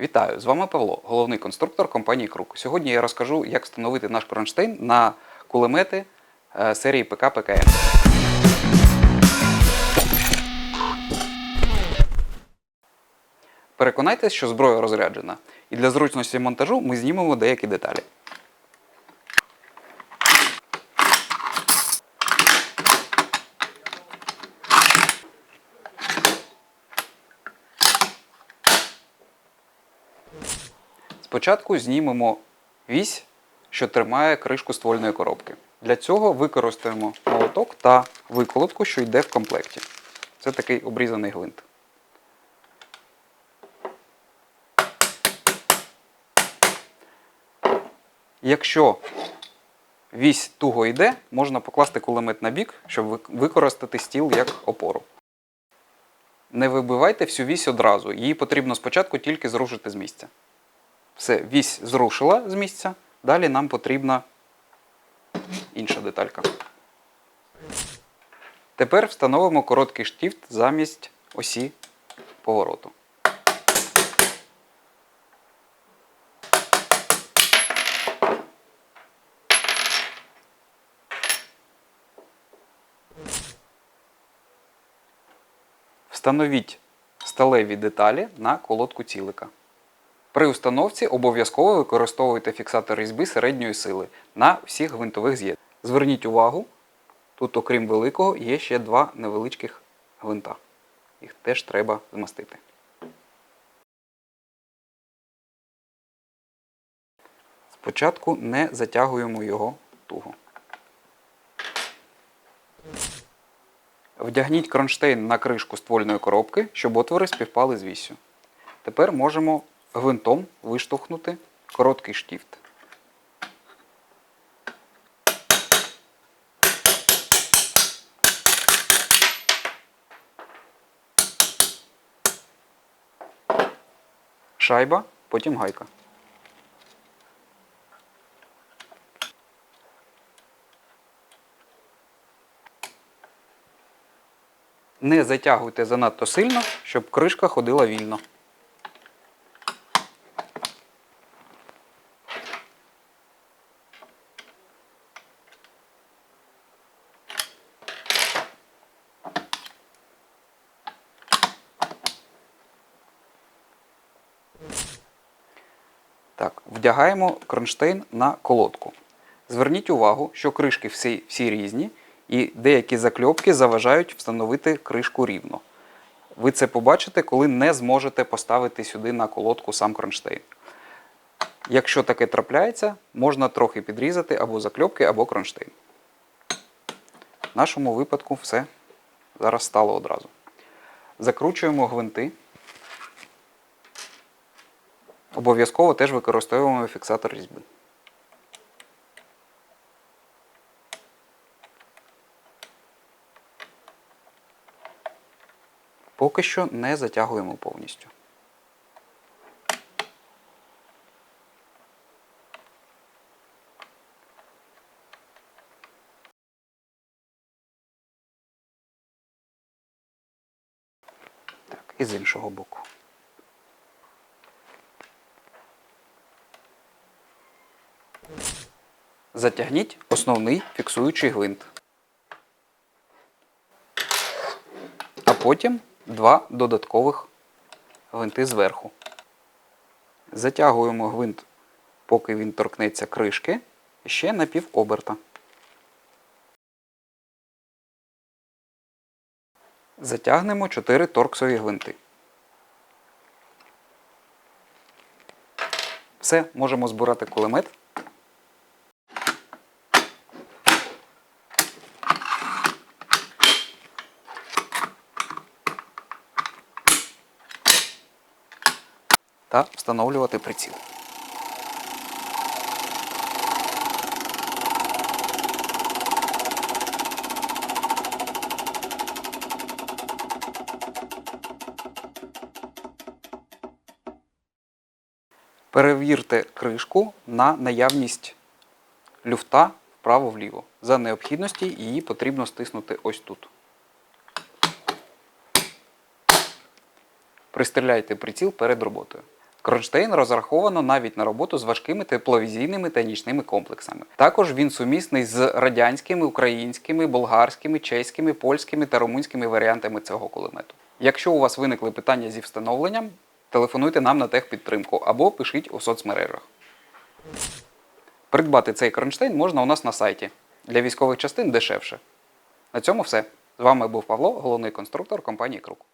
Вітаю! З вами Павло, головний конструктор компанії Крук. Сьогодні я розкажу, як встановити наш кронштейн на кулемети е, серії ПК ПКМ. Переконайтесь, що зброя розряджена. І для зручності монтажу ми знімемо деякі деталі. Спочатку знімемо вісь, що тримає кришку ствольної коробки. Для цього використаємо молоток та виколотку, що йде в комплекті. Це такий обрізаний гвинт. Якщо вісь туго йде, можна покласти кулемет на бік, щоб використати стіл як опору. Не вибивайте всю вісь одразу. Її потрібно спочатку тільки зрушити з місця. Все, вісь зрушила з місця. Далі нам потрібна інша деталька. Тепер встановимо короткий штифт замість осі повороту. Встановіть сталеві деталі на колодку цілика. При установці обов'язково використовуйте фіксатор різьби середньої сили на всіх гвинтових з'єднаннях. Зверніть увагу, тут, окрім великого, є ще два невеличких гвинта. Їх теж треба змастити. Спочатку не затягуємо його туго. Вдягніть кронштейн на кришку ствольної коробки, щоб отвори співпали з вісю. Тепер можемо гвинтом виштовхнути короткий штифт. Шайба, потім гайка. Не затягуйте занадто сильно, щоб кришка ходила вільно. Так, вдягаємо кронштейн на колодку. Зверніть увагу, що кришки всі, всі різні, і деякі закльопки заважають встановити кришку рівно. Ви це побачите, коли не зможете поставити сюди на колодку сам кронштейн. Якщо таке трапляється, можна трохи підрізати або закльопки, або кронштейн. В нашому випадку все зараз стало одразу. Закручуємо гвинти. Обов'язково теж використовуємо фіксатор різьби. Поки що не затягуємо повністю. Так, і з іншого боку. Затягніть основний фіксуючий гвинт. А потім два додаткових гвинти зверху. Затягуємо гвинт, поки він торкнеться кришки, ще на пів оберта. Затягнемо 4 торксові гвинти. Все, можемо збирати кулемет. Та встановлювати приціл. Перевірте кришку на наявність люфта вправо-вліво. За необхідності її потрібно стиснути ось тут. Пристріляйте приціл перед роботою. Кронштейн розраховано навіть на роботу з важкими тепловізійними та нічними комплексами. Також він сумісний з радянськими, українськими, болгарськими, чеськими, польськими та румунськими варіантами цього кулемету. Якщо у вас виникли питання зі встановленням, телефонуйте нам на техпідтримку або пишіть у соцмережах. Придбати цей кронштейн можна у нас на сайті. Для військових частин дешевше. На цьому все. З вами був Павло, головний конструктор компанії Крук.